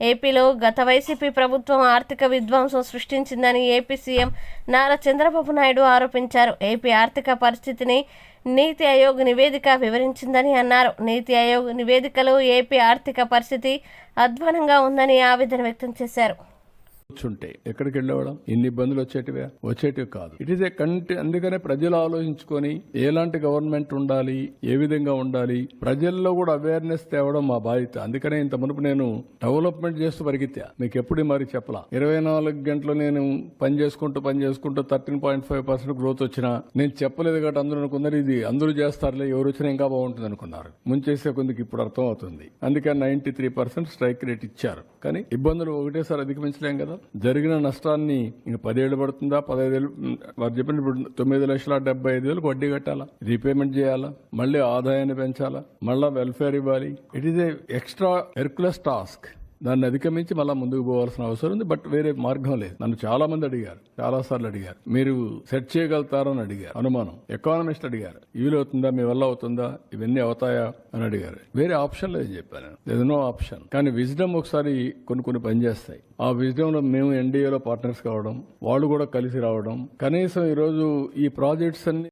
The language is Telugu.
ఏపీలో గత వైసీపీ ప్రభుత్వం ఆర్థిక విధ్వంసం సృష్టించిందని ఏపీ సీఎం నారా చంద్రబాబు నాయుడు ఆరోపించారు. ఏపీ ఆర్థిక పరిస్థితిని నీతి ఆయోగ్ నివేదిక వివరించిందని అన్నారు. నీతి ఆయోగ్ నివేదికలో ఏపీ ఆర్థిక పరిస్థితి అధ్వానంగా ఉందని ఆవేదన వ్యక్తం చేశారు. కూర్చుంటే ఎక్కడికి వెళ్ళేవాళ్ళం? ఇన్ని ఇబ్బందులు వచ్చేటివే? వచ్చేటివి కాదు. ఇట్ ఈస్ ఏ కంటి అందుకనే ప్రజలు ఆలోచించుకొని ఎలాంటి గవర్నమెంట్ ఉండాలి ఏ విధంగా ఉండాలి ప్రజల్లో కూడా అవేర్నెస్ తేవడం మా బాధ్యత. అందుకనే ఇంత మునుపు నేను డెవలప్మెంట్ చేస్తూ పరిగెత్తా. మీకు ఎప్పుడు మరి చెప్పలా? ఇరవై నాలుగు గంటలు నేను పని చేసుకుంటూ పని చేసుకుంటూ thirteen point five percent growth వచ్చినా నేను చెప్పలేదు కాబట్టి అందరూ అనుకున్నారు ఇది అందరూ చేస్తారులే ఎవరు వచ్చినా ఇంకా బాగుంటుంది అనుకున్నారు. ముంచేసే కొందికి ఇప్పుడు అర్థం అవుతుంది. అందుకని ninety three percent strike rate ఇచ్చారు. కానీ ఇబ్బందులు ఒకటేసారి అధిగమించలేం కదా? జరిగిన నష్టాన్ని ఇంక పదేళ్ళు పడుతుందా? పదహైదేళ్ళు వారు చెప్పిన ఇప్పుడు తొమ్మిది లక్షల డెబ్బై ఐదు వేలకు వడ్డీ కట్టాలా? రీపేమెంట్ చేయాలా? మళ్ళీ ఆదాయాన్ని పెంచాలా? మళ్ళా వెల్ఫేర్ ఇవ్వాలి? It is a extra Herculean task దాన్ని అధిగమించి మళ్ళీ ముందుకు పోవాల్సిన అవసరం ఉంది బట్ వేరే మార్గం లేదు. నన్ను చాలా మంది అడిగారు చాలా సార్లు అడిగారు. మీరు సెట్ చేయగలుగుతారని అడిగారు అనుమానం. ఎకానమిస్ట్ అడిగారు వీలవుతుందా మీ వల్ల అవుతుందా ఇవన్నీ అవుతాయా? అని అడిగారు. వేరే ఆప్షన్ లేదని చెప్పాను. లేదు నో ఆప్షన్ కానీ విజ్డమ్ ఒకసారి కొన్ని కొన్ని పనిచేస్తాయి ఆ విజ్డమ్లో మేము ఎన్డీఏలో పార్ట్నర్స్ కావడం వాళ్ళు కూడా కలిసి రావడం కనీసం ఈరోజు ఈ ప్రాజెక్ట్స్ అన్ని